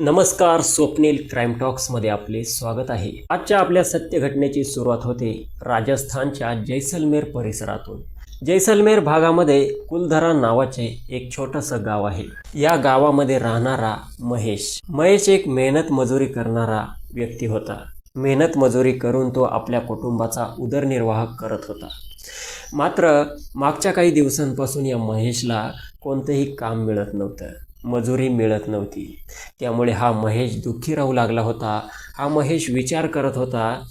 नमस्कार स्वप्नील क्राईम टॉक्समध्ये आपले स्वागत आहे. आजच्या आपल्या सत्य घटनेची सुरुवात होते राजस्थानच्या जैसलमेर परिसरातून. जैसलमेर भागामध्ये कुलधरा नावाचे एक छोटंसं गाव आहे. या गावामध्ये राहणारा महेश. महेश एक मेहनत मजुरी करणारा व्यक्ती होता. मेहनत मजुरी करून तो आपल्या कुटुंबाचा उदरनिर्वाह करत होता. मात्र मागच्या काही दिवसांपासून या महेशला कोणतंही काम मिळत नव्हतं. मजुरी मिळत नव्हती. त्यामुळे हा महेश दुःखी राहू लागला होता. हा महेश विचार करत होता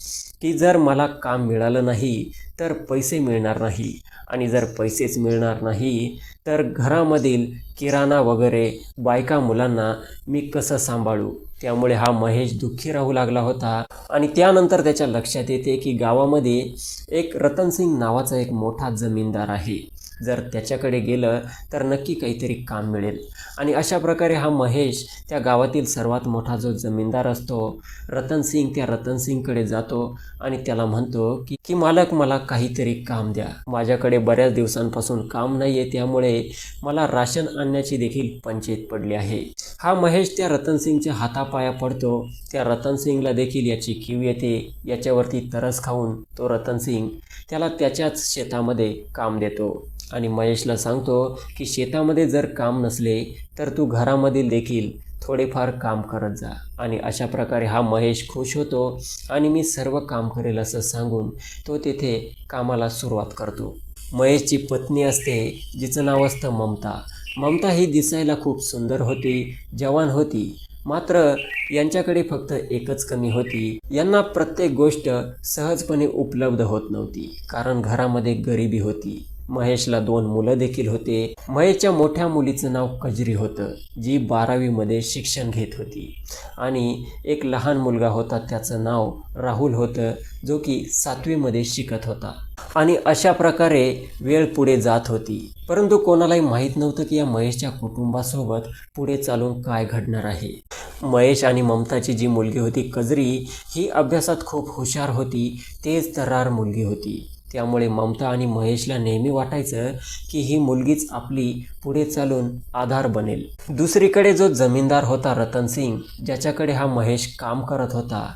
की जर मला काम मिळालं नाही तर पैसे मिळणार नाही. आणि जर पैसेच मिळणार नाही तर घरामधील किराणा वगैरे बायका मुलांना मी कसं सांभाळू? त्यामुळे हा महेश दुःखी राहू लागला होता. आणि त्यानंतर त्याच्या लक्षात येते की गावामध्ये एक रतनसिंग नावाचा एक मोठा जमीनदार आहे. जर त्याच्याकडे गेलं तर नक्की काहीतरी काम मिळेल. आणि अशा प्रकारे हा महेश त्या गावातील सर्वात मोठा जो जमीनदार असतो रतनसिंग त्या रतनसिंगकडे जातो आणि त्याला म्हणतो की की मालक मला काहीतरी काम द्या. माझ्याकडे बऱ्याच दिवसांपासून काम नाही आहे त्यामुळे मला राशन आणण्याची देखील पंचायत पडली आहे. हा महेश त्या रतनसिंगच्या हातापाया पडतो. त्या रतनसिंगला देखील याची कीव येते. याच्यावरती तरस खाऊन तो रतनसिंग त्याला त्याच्याच शेतामध्ये काम देतो. आणि महेशला सांगतो की शेतामध्ये जर काम नसले तर तू घरामधील देखील थोडेफार काम करत जा. आणि अशा प्रकारे हा महेश खुश होतो आणि मी सर्व काम करेल असं सांगून तो तेथे कामाला सुरुवात करतो. महेशची पत्नी असते जिचं नाव असतं ममता. ममता ही दिसायला खूप सुंदर होती जवान होती. मात्र यांच्याकडे फक्त एकच कमी होती. यांना प्रत्येक गोष्ट सहजपणे उपलब्ध होत नव्हती कारण घरामध्ये गरिबी होती. महेशला दोन मुलं देखील होते. महेशच्या मोठ्या मुलीचं नाव कजरी होतं जी बारावीमध्ये शिक्षण घेत होती. आणि एक लहान मुलगा होता त्याचं नाव राहुल होतं जो की सातवीमध्ये शिकत होता. आणि अशा प्रकारे वेळ पुढे जात होती. परंतु कोणालाही माहीत नव्हतं की या महेशच्या कुटुंबासोबत पुढे चालून काय घडणार आहे. महेश आणि ममताची जी मुलगी होती कजरी ही अभ्यासात खूप हुशार होती तेज तर्रार मुलगी होती. त्यामुळे ममता आणि महेशला नेहमी वाटायचं की ही मुलगीच आपली पुढे चालून आधार बनेल. दुसरीकडे जो जमीनदार होता रतन सिंग ज्याच्याकडे हा महेश काम करत होता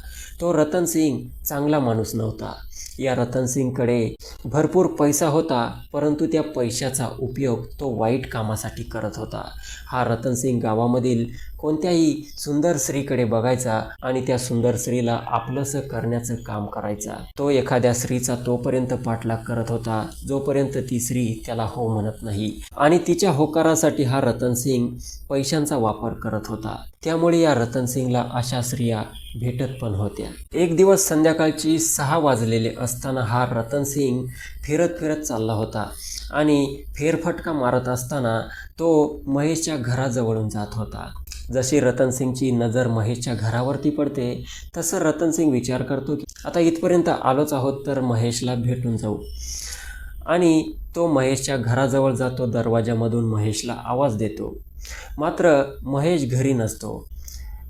तो रतन सिंग चांगला माणूस नव्हता. या रतन सिंगकडे भरपूर पैसा होता परंतु त्या पैशाचा उपयोग तो वाईट कामासाठी करत होता. हा रतन सिंग गावामधील कोणत्याही सुंदर स्त्रीकडे बघायचा आणि त्या सुंदर स्त्रीला आपलंसं करण्याचं काम करायचा. तो एखाद्या स्त्रीचा तोपर्यंत पाठलाग करत होता जोपर्यंत ती स्त्री त्याला हो म्हणत नाही. आणि तिच्या होकारासाठी हा रतन सिंग पैशांचा वापर करत होता. त्यामुळे या रतन सिंगला अशा स्त्रिया भेटत पण होत्या. एक दिवस संध्याकाळची सहा वाजलेले असताना हा रतन सिंग फिरत फिरत चालला होता आणि फेरफटका मारत असताना तो महेशच्या घराजवळून जात होता. जशी रतन सिंगची नजर महेशच्या घरावरती पडते तसं रतन सिंग विचार करतो की आता इथपर्यंत आलोच आहोत तर महेशला भेटून जाऊ. आणि तो महेशच्या घराजवळ जातो दरवाजामधून महेशला आवाज देतो. मात्र महेश घरी नसतो.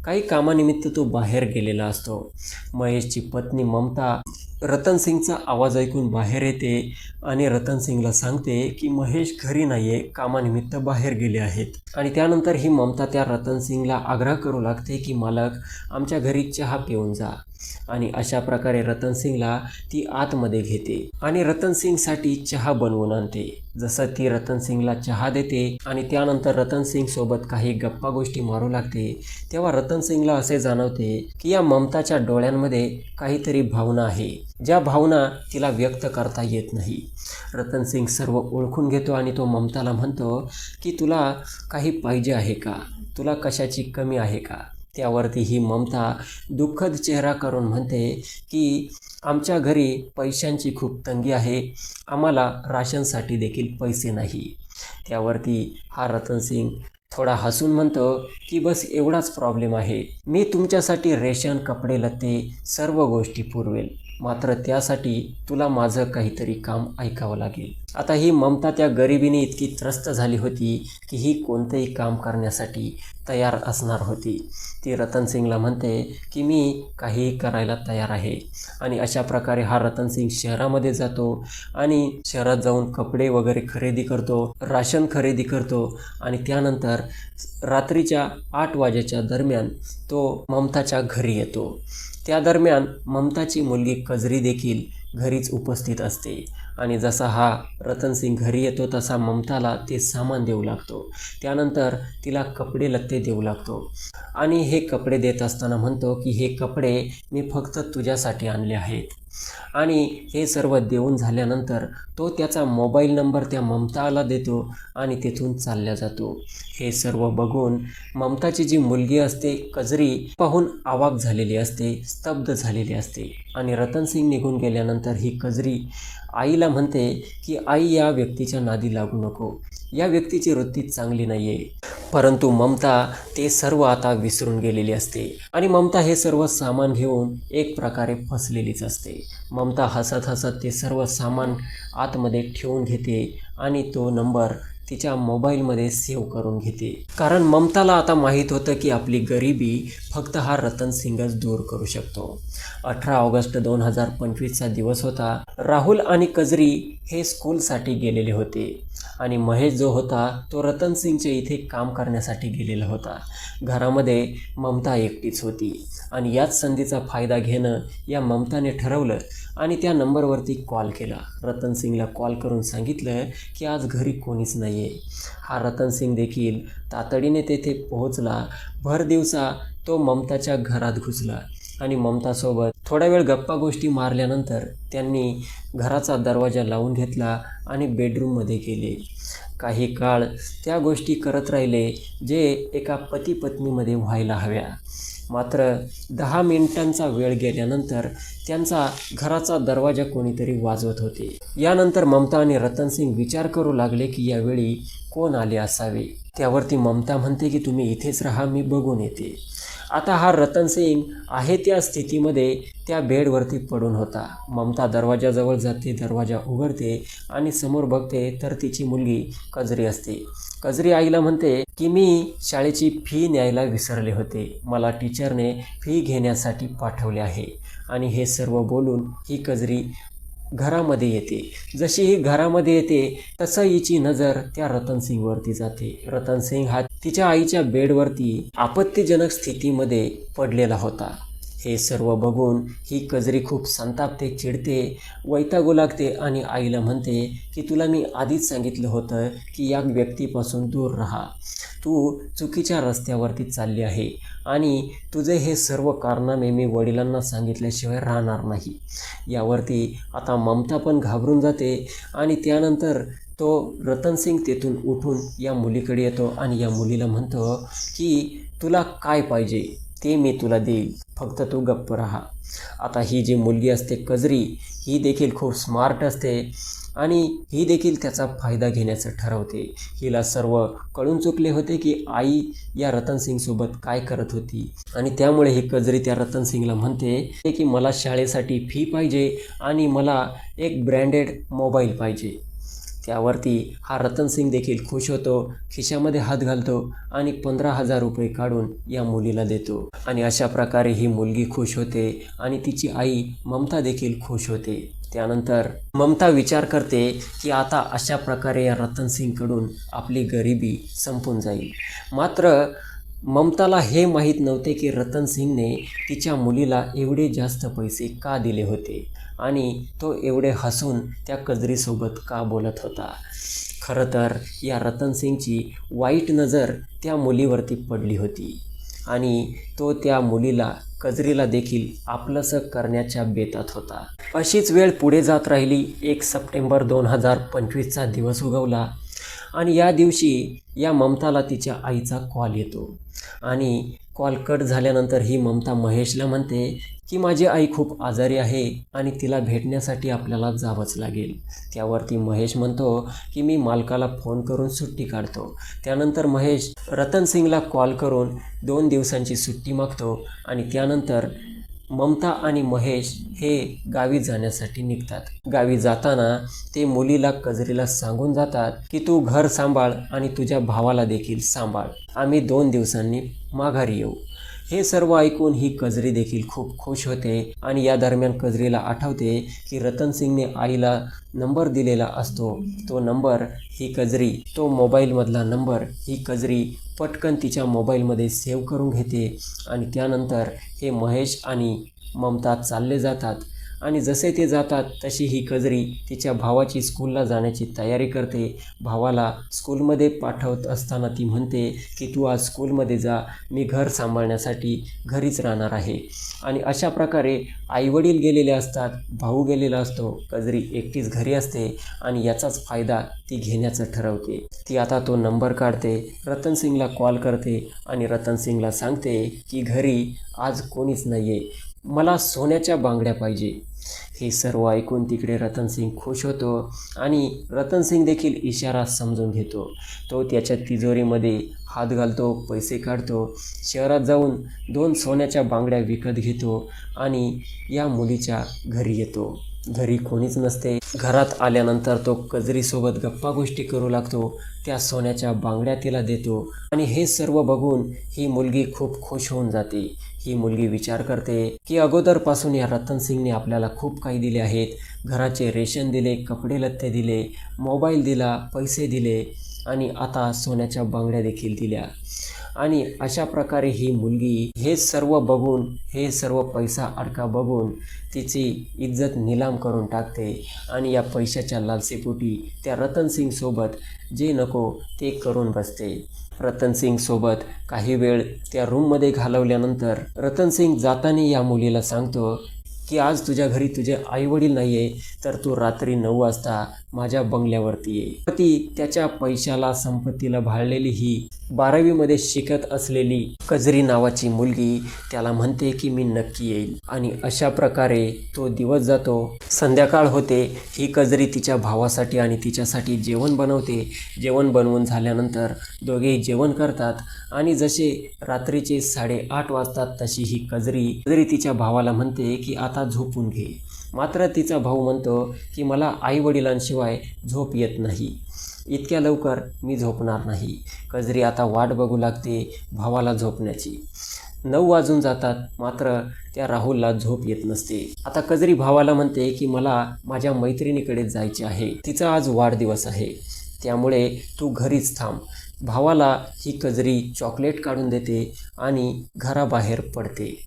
काही कामानिमित्त तो बाहेर गेलेला असतो. महेशची पत्नी ममता रतन सिंगचा आवाज ऐकून बाहेर येते आणि रतन सिंगला सांगते की महेश घरी नाही आहे कामानिमित्त बाहेर गेले आहेत. आणि त्यानंतर ही ममता त्या रतन सिंगला आग्रह करू लागते की मालक आमच्या घरी चहा पिऊन जा. आणि अशा प्रकारे रतन सिंगला ती आतमध्ये घेते आणि रतन सिंगसाठी चहा बनवून आणते. जसं ती रतन सिंगला चहा देते आणि त्यानंतर रतन सिंग सोबत काही गप्पा गोष्टी मारू लागते तेव्हा रतन सिंगला असे जाणवते की या ममताच्या डोळ्यांमध्ये काहीतरी भावना आहे ज्या भावना तिला व्यक्त करता येत नाही. रतन सिंग सर्व ओळखून घेतो आणि तो ममताला म्हणतो की तुला काही पाहिजे आहे का? तुला कशाची कमी आहे का? त्यावरती ही ममता दुःखद चेहरा करून म्हणते की आमच्या घरी पैशांची खूप तंगी आहे. आम्हाला राशनसाठी देखील पैसे नाही. त्यावरती हा रतन सिंग थोडा हसून म्हणतो की बस एवढाच प्रॉब्लेम आहे. मी तुमच्यासाठी रेशन कपडे लत्ते सर्व गोष्टी पुरवेल. मात्र त्यासाठी तुला माझं काहीतरी काम ऐकावं लागेल. आता ही ममता त्या गरिबीने इतकी त्रस्त झाली होती की ही कोणतंही काम करण्यासाठी तयार असणार होती. ती रतन सिंगला म्हणते की मी काहीही करायला तयार आहे. आणि अशा प्रकारे हा रतन सिंग शहरामध्ये जातो आणि शहरात जाऊन कपडे वगैरे खरेदी करतो राशन खरेदी करतो आणि त्यानंतर रात्रीच्या आठ वाजेच्या दरम्यान तो ममताच्या घरी येतो. त्या दरम्यान ममताची मुलगी कजरी देखील घरीच उपस्थित असते. आणि जसा हा रतन सिंग घरी येतो तसा ममताला ते सामान देऊ लागतो. त्यानंतर तिला कपडे लत्ते देऊ लागतो. आणि हे कपडे देत असताना म्हणतो की हे कपडे मी फक्त तुझ्यासाठी आणले आहेत. आणि हे सर्व देऊन झाल्यानंतर तो त्याचा मोबाईल नंबर त्या ममताला देतो आणि तेथून चालल्या जातो. हे सर्व बघून ममताची जी मुलगी असते कजरी पाहून आवाक झालेली असते स्तब्ध झालेली असते. आणि रतन सिंग निघून गेल्यानंतर ही कजरी आईला म्हणते की आई या व्यक्तीच्या नादी लागू नको. या व्यक्तीची वृत्ती चांगली नाही आहे परंतु ममता ते सर्व आता विसरून गेलेली असते. आणि ममता हे सर्व सामान घेऊन एक प्रकारे फसलेलीच असते. ममता हसत हसत ते सर्व सामान आतमध्ये ठेवून घेते आणि तो नंबर तिच्या मोबाईलमध्ये सेव्ह करून घेते. कारण ममताला आता माहीत होतं की आपली गरिबी फक्त हा रतन सिंगच दूर करू शकतो. अठरा ऑगस्ट दोन हजार पंचवीसचा दिवस होता. राहुल आणि कजरी हे स्कूलसाठी गेलेले होते. आणि महेश जो होता तो रतन सिंगच्या इथे काम करण्यासाठी गेलेला होता. घरामध्ये ममता एकटीच होती. आणि याच संधीचा फायदा घेणं या ममताने ठरवलं आणि त्या नंबरवरती कॉल केला. रतन सिंगला कॉल करून सांगितलं की आज घरी कोणीच नाही नाही आहे हा रतन सिंग देखील तातडीने तेथे पोहोचला. भर दिवसा तो ममताच्या घरात घुसला आणि ममतासोबत थोडा वेळ गप्पा गोष्टी मारल्यानंतर त्यांनी घराचा दरवाजा लावून घेतला आणि बेडरूममध्ये गेले. काही काळ त्या गोष्टी करत राहिले जे एका पती पत्नीमध्ये व्हायला हव्या. मात्र दहा मिनिटांचा वेळ गेल्यानंतर त्यांचा घराचा दरवाजा कोणीतरी वाजवत होते. यानंतर ममता आणि रतन सिंग विचार करू लागले की यावेळी कोण आले असावे? त्यावरती ममता म्हणते की तुम्ही इथेच राहा मी बघून येते. आता हा रतन सिंग आहे त्या स्थितीमध्ये त्या बेडवरती पडून होता. ममता दरवाजाजवळ जाते दरवाजा उघडते आणि समोर बघते तर तिची मुलगी कजरी असते. कजरी आईला म्हणते की मी शाळेची फी न्यायला विसरले होते. मला टीचरने फी घेण्यासाठी पाठवले आहे. आणि हे सर्व बोलून ही कजरी घरामध्ये येते. जशी ही घरामध्ये येते तसं हिची नजर त्या रतन सिंगवरती जाते. रतन सिंग हा तिच्या आईच्या बेडवरती आपत्तीजनक स्थितीमध्ये पडलेला होता. हे सर्व बघून ही कजरी खूप संतापते चिडते वैतागू लागते आणि आईला म्हणते की तुला मी आधीच सांगितलं होतं की या व्यक्तीपासून दूर राहा. तू चुकीच्या रस्त्यावरती चालली आहे आणि तुझे हे सर्व कारनामे मी वडिलांना सांगितल्याशिवाय राहणार नाही. यावरती आता ममता पण घाबरून जाते आणि त्यानंतर तो रतन सिंग तेथून उठून या मुलीकडे येतो आणि या मुलीला म्हणतो की तुला काय पाहिजे? ते मी तुला देईल. फक्त तू गप्प राहा. आता ही जी मुलगी असते कजरी ही देखील खूप स्मार्ट असते आणि ही देखील त्याचा फायदा घेण्याचं ठरवते. हिला सर्व कळून चुकले होते की आई या रतन सिंगसोबत काय करत होती आणि त्यामुळे ही कजरी त्या रतन सिंगला म्हणते की मला शाळेसाठी फी पाहिजे आणि मला एक ब्रँडेड मोबाईल पाहिजे. त्यावरती हा रतन सिंग देखील खुश होतो खिशामध्ये हात घालतो आणि पंधरा हजार रुपये काढून या मुलीला देतो. आणि अशा प्रकारे ही मुलगी खुश होते आणि तिची आई ममता देखील खुश होते. त्यानंतर ममता विचार करते की आता अशा प्रकारे या रतन सिंगकडून आपली गरिबी संपून जाईल. मात्र ममताला हे माहीत नव्हते की रतन सिंगने तिच्या मुलीला एवढे जास्त पैसे का दिले होते? आणि तो एवढे हसून त्या कजरीसोबत का बोलत होता? खरं तर या रतन सिंगची वाईट नजर त्या मुलीवरती पडली होती. आणि तो त्या मुलीला कजरीला देखील आपलंसं करण्याच्या बेतात होता. अशीच वेळ पुढे जात राहिली. एक सप्टेंबर दोन हजार पंचवीसचा दिवस उगवला. आणि या दिवशी या ममताला तिच्या आईचा कॉल येतो. आणि कॉल कट झाल्यानंतर ही ममता महेशला म्हणते की माझी आई खूप आजारी आहे आणि तिला भेटण्यासाठी आपल्याला जावंच लागेल. त्यावरती महेश म्हणतो की मी मालकाला फोन करून सुट्टी काढतो. त्यानंतर महेश रतन सिंगला कॉल करून दोन दिवसांची सुट्टी मागतो आणि त्यानंतर ममता आणि महेश हे गावी जाण्यासाठी निघतात. गावी जाताना ते मुलीला कजरीला सांगून जातात की तू घर सांभाळ आणि तुझ्या भावाला देखील सांभाळ. आम्ही दोन दिवसांनी माघारी येऊ. हे सर्व ऐकून ही कजरी देखील खूप खुश होते आणि या दरम्यान कजरीला आठवते की रतन सिंगने आईला नंबर दिलेला असतो. तो नंबर ही कजरी तो मोबाईलमधला नंबर ही कजरी पटकन तिच्या मोबाईलमध्ये सेव्ह करून घेते आणि त्यानंतर हे महेश आणि ममता चालले जातात. आणि जसे ते जातात तशी ही कजरी तिच्या भावाची स्कूलला जाण्याची तयारी करते. भावाला स्कूलमध्ये पाठवत असताना ती म्हणते की तू आज स्कूलमध्ये जा मी घर सांभाळण्यासाठी घरीच राहणार आहे. आणि अशा प्रकारे आईवडील गेलेले असतात भाऊ गेलेला असतो कजरी एकटीच घरी असते आणि याचाच फायदा ती घेण्याचं ठरवते. ती आता तो नंबर काढते रतन सिंगला कॉल करते आणि रतन सिंगला सांगते की घरी आज कोणीच नाही आहे मला सोन्याच्या बांगड्या पाहिजे. हे सर्व ऐकून तिकडे रतन सिंग खुश होतो आणि रतन सिंग देखील इशारा समजून घेतो. तो त्याच्या तिजोरीमध्ये हात घालतो पैसे काढतो शहरात जाऊन दोन सोन्याच्या बांगड्या विकत घेतो आणि या मुलीच्या घरी येतो. घरी कोणीच नसते. घरात आल्यानंतर तो कजरीसोबत गप्पा गोष्टी करू लागतो. त्या सोन्याच्या बांगड्या तिला देतो आणि हे सर्व बघून ही मुलगी खूप खुश होऊन जाते. ही मुलगी विचार करते की अगोदरपासून या रतन सिंगने आपल्याला खूप काही दिले आहेत. घराचे रेशन दिले कपडे लत्ते दिले मोबाईल दिला पैसे दिले. आणि आता सोन्याच्या बांगड्या देखील दिल्या. आणि अशा प्रकारे ही मुलगी हे सर्व बघून हे सर्व पैसा अडका बघून तिची इज्जत निलाम करून टाकते. आणि या पैशाच्या लालसेपोटी त्या रतन सिंगसोबत जे नको ते करून बसते. रतन सिंगसोबत काही वेळ त्या रूममध्ये घालवल्यानंतर रतन सिंग जाताना या मुलीला सांगतो की आज तुझ्या घरी तुझे आईवडील नाही आहे तर तू रात्री नऊ वाजता माझ्या बंगल्यावरती ये ती त्याच्या पैशाला संपत्तीला भाळलेली ही बारावीमध्ये शिकत असलेली कजरी नावाची मुलगी त्याला म्हणते की मी नक्की येईल. आणि अशा प्रकारे तो दिवस जातो. संध्याकाळ होते. ही कजरी तिच्या भावासाठी आणि तिच्यासाठी जेवण बनवते. जेवण बनवून झाल्यानंतर दोघेही जेवण करतात. आणि जसे रात्रीचे साडेआठ वाजतात तशी ही कजरी कजरी तिच्या भावाला म्हणते की आता झोपून घे. मात्र तिचा भाऊ म्हणतो की मला आईवडिलांशिवाय झोप येत नाही. इतक्या लवकर मी झोपणार नाही. कजरी आता वाट बघू लागते भावाला झोपण्याची. नऊ वाजून जातात मात्र त्या राहुलला झोप येत नसते. आता कजरी भावाला म्हणते की मला माझ्या मैत्रिणीकडे जायचे आहे. तिचा आज वाढदिवस आहे. त्यामुळे तू घरीच थांब. भावाला ही कजरी चॉकलेट काढून देते आणि घराबाहेर पडते.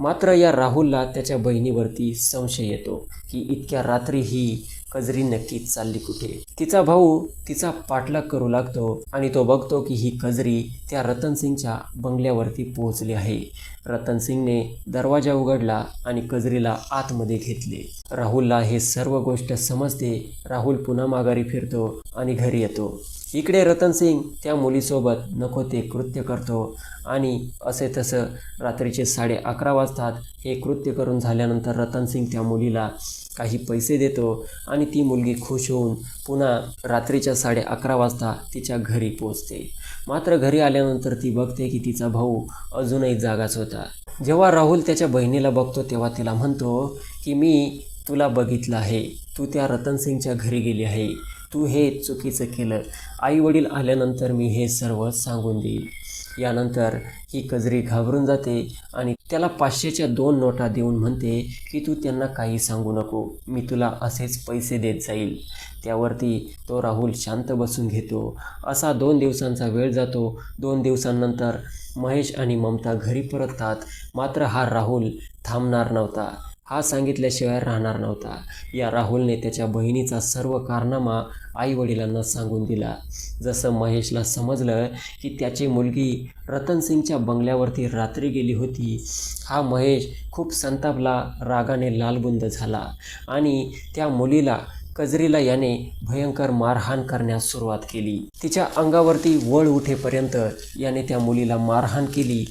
मात्र या राहुलला त्याच्या बहिणीवरती संशय येतो की इतक्या रात्री ही कजरी नक्कीच चालली कुठे? तिचा भाऊ तिचा पाठलाग करू लागतो आणि तो बघतो की ही कजरी त्या रतन सिंगच्या बंगल्यावरती पोहोचली आहे. रतन सिंगने दरवाजा उघडला आणि कजरीला आतमध्ये घेतले. राहुलला हे सर्व गोष्ट समजते. राहुल पुन्हा माघारी फिरतो आणि घरी येतो. इकडे रतन सिंग त्या मुलीसोबत नको ते कृत्य करतो. आणि असे तसं रात्रीचे साडे अकरा वाजतात. हे कृत्य करून झाल्यानंतर रतन सिंग त्या मुलीला काही पैसे देतो आणि ती मुलगी खुश होऊन पुन्हा रात्रीच्या साडे अकरा वाजता तिच्या घरी पोचते मात्र घरी आल्यानंतर ती बघते की तिचा भाऊ अजूनही जागाच होता. जेव्हा राहुल त्याच्या बहिणीला बघतो तेव्हा तिला म्हणतो की मी तुला बघितलं आहे. तू त्या रतन सिंगच्या घरी गेली आहे. तू हे चुकीचं केलं. आई वडील आल्यानंतर मी हे सर्व सांगून देईल. यानंतर ही कजरी घाबरून जाते आणि त्याला पाचशेच्या दोन नोटा देऊन म्हणते की तू त्यांना काही सांगू नको. मी तुला असेच पैसे देत जाईल. त्यावरती तो राहुल शांत बसून घेतो. असा दोन दिवसांचा वेळ जातो. दोन दिवसांनंतर महेश आणि ममता घरी परततात. मात्र हा राहुल थांबणार नव्हता. हा सांगितल्याशिवाय राहणार नव्हता. या राहुलने त्याच्या बहिणीचा सर्व कारनामा आईवडिलांना सांगून दिला. जसं महेशला समजलं की त्याची मुलगी रतन सिंगच्या बंगल्यावरती रात्री गेली होती हा महेश खूप संतापला रागाने लालबुंद झाला आणि त्या मुलीला कजरीला याने भयंकर मारहाण करण्यास सुरुवात केली. तिच्या अंगावरती वळ उठेपर्यंत याने त्या मुलीला मारहाण केली.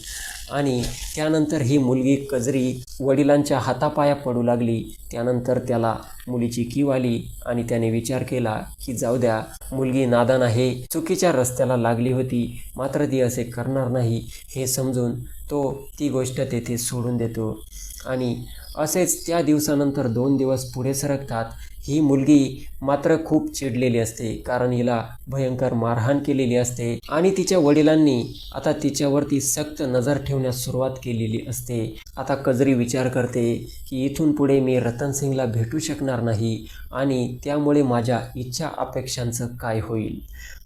आणि त्यानंतर ही मुलगी कजरी वडिलांच्या हातापाया पडू लागली. त्यानंतर त्याला मुलीची कीव आली आणि त्याने विचार केला की जाऊ द्या मुलगी नादान आहे चुकीच्या रस्त्याला लागली होती मात्र ती असे करणार नाही हे समजून तो ती गोष्ट तेथे सोडून देतो. आणि असेच त्या दिवसानंतर दोन दिवस पुढे सरकतात. ही मुलगी मात्र खूप चिडलेली असते कारण हिला भयंकर मारहाण केलेली असते आणि तिच्या वडिलांनी आता तिच्यावरती सक्त नजर ठेवण्यास सुरुवात केलेली असते. आता कजरी विचार करते की इथून पुढे मी रतन सिंगला भेटू शकणार नाही आणि त्यामुळे माझ्या इच्छा अपेक्षांचं काय होईल?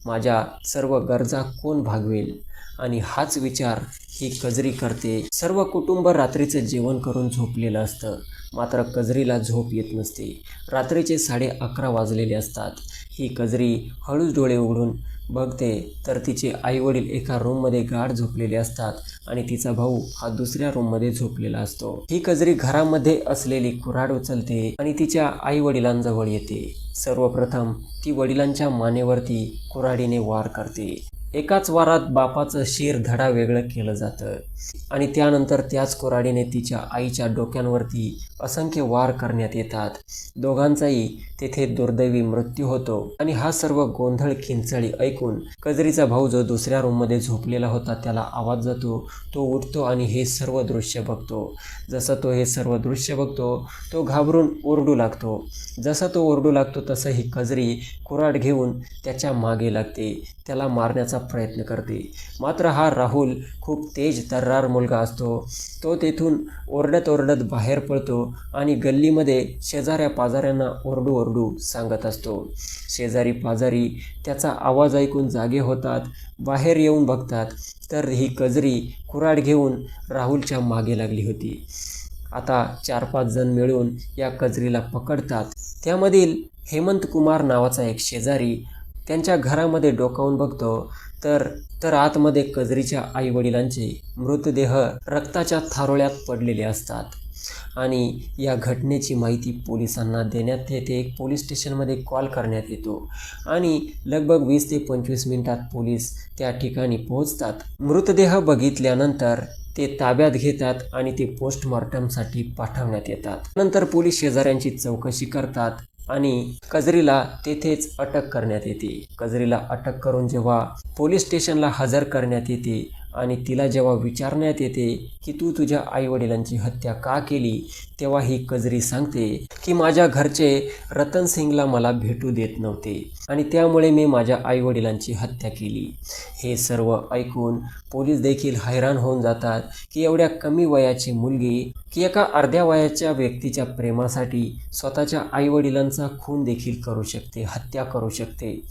माझ्या सर्व गरजा कोण भागवेल? आणि हाच विचार ही कजरी करते. सर्व कुटुंब रात्रीचं जेवण करून झोपलेलं असतं. मात्र कजरीला झोप येत नसते. रात्रीचे साडे अकरा वाजलेले असतात. ही कजरी हळूच डोळे उघडून बघते तर तिचे आईवडील एका रूममध्ये गाढ झोपलेले असतात आणि तिचा भाऊ हा दुसऱ्या रूममध्ये झोपलेला असतो. ही कजरी घरामध्ये असलेली कुऱ्हाड उचलते आणि तिच्या आई वडिलांजवळ येते. सर्वप्रथम ती वडिलांच्या मानेवरती कुऱ्हाडीने वार करते. एकाच वारात बापाचं शिर धडा वेगळं केलं जातं. आणि त्यानंतर त्याच कुऱ्हाडीने तिच्या आईच्या डोक्यांवरती असंख्य वार करण्यात येतात. दोघांचाही तेथे दुर्दैवी मृत्यू होतो. आणि हा सर्व गोंधळ खिंचळी ऐकून कजरीचा भाऊ जो दुसऱ्या रूममध्ये झोपलेला होता त्याला आवाज जातो तो उठतो आणि हे सर्व दृश्य बघतो. जसं तो हे सर्व दृश्य बघतो तो घाबरून ओरडू लागतो. जसा तो ओरडू लागतो तसं ही कजरी कुऱ्हाड घेऊन त्याच्यामागे लागते. त्याला मारण्याचा प्रयत्न करते. मात्र हा राहुल खूप तेज तर्रार मुलगा असतो. तो तेथून ओरडत ओरडत बाहेर पडतो आणि गल्लीमध्ये शेजाऱ्या पाजाऱ्यांना ओरडू ओरडू सांगत असतो. शेजारी पाजारी त्याचा आवाज ऐकून जागे होतात बाहेर येऊन बघतात. तर ही कजरी कुऱ्हाड घेऊन राहुलच्या मागे लागली होती. आता चार पाच जण मिळून या कजरीला पकडतात. त्यामधील हेमंत कुमार नावाचा एक शेजारी त्यांच्या घरामध्ये डोकावून बघतो. तर तर आतमध्ये कजरीच्या आईवडिलांचे मृतदेह रक्ताच्या थारोळ्यात पडलेले असतात. आणि या घटनेची माहिती पोलिसांना देण्यात येते. एक पोलीस स्टेशनमध्ये कॉल करण्यात येतो आणि लगभग वीस ते पंचवीस मिनिटात पोलीस त्या ठिकाणी पोहोचतात. मृतदेह बघितल्यानंतर ते ताब्यात घेतात आणि ते पोस्टमॉर्टमसाठी पाठवण्यात येतात. नंतर पोलीस शेजाऱ्यांची चौकशी करतात आणि कजरीला तेथेच अटक करण्यात येते. कजरीला अटक करून जेव्हा पोलीस स्टेशनला हजर करण्यात येते आणि तिला जेव्हा विचारण्यात येते की तू तुझ्या आईवडिलांची हत्या का केली तेव्हा ही कजरी सांगते की माझ्या घरचे रतन सिंगला मला भेटू देत नव्हते आणि त्यामुळे मी माझ्या आईवडिलांची हत्या केली. हे सर्व ऐकून पोलीस देखील हैराण होऊन जातात की एवढ्या कमी वयाची मुलगी की एका अर्ध्या वयाच्या व्यक्तीच्या प्रेमासाठी स्वतःच्या आईवडिलांचा खून देखील करू शकते हत्या करू शकते.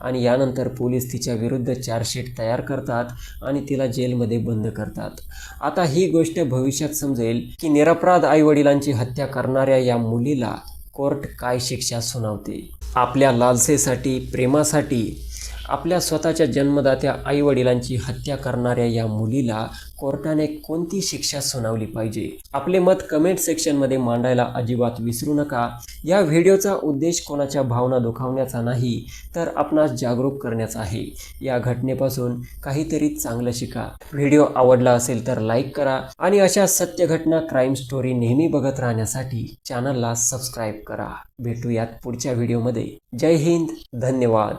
आणि यानंतर पोलीस तिच्या विरुद्ध चार्जशीट तयार करतात आणि तिला जेलमध्ये बंद करतात. आता ही गोष्ट भविष्यात समजेल की निरपराध आईवडिलांची हत्या करणाऱ्या या मुलीला कोर्ट काय शिक्षा सुनावते? आपल्या लालसेसाठी प्रेमासाठी आपल्या स्वतःच्या जन्मदात्या आईवडिलांची हत्या करणाऱ्या या मुलीला कोर्टाने कोणती शिक्षा सुनावली पाहिजे? आपले मत कमेंट सेक्शनमध्ये मांडायला अजिबात विसरू नका. या व्हिडिओचा उद्देश कोणाच्या भावना दुखावण्याचा नाही तर आपणास जागरूक करण्याचा आहे. या घटनेपासून काहीतरी चांगलं शिका. व्हिडिओ आवडला असेल तर लाईक करा आणि अशा सत्य घटना क्राईम स्टोरी नेहमी बघत राहण्यासाठी चॅनलला सबस्क्राईब करा. भेटूयात पुढच्या व्हिडिओमध्ये जय हिंद. धन्यवाद.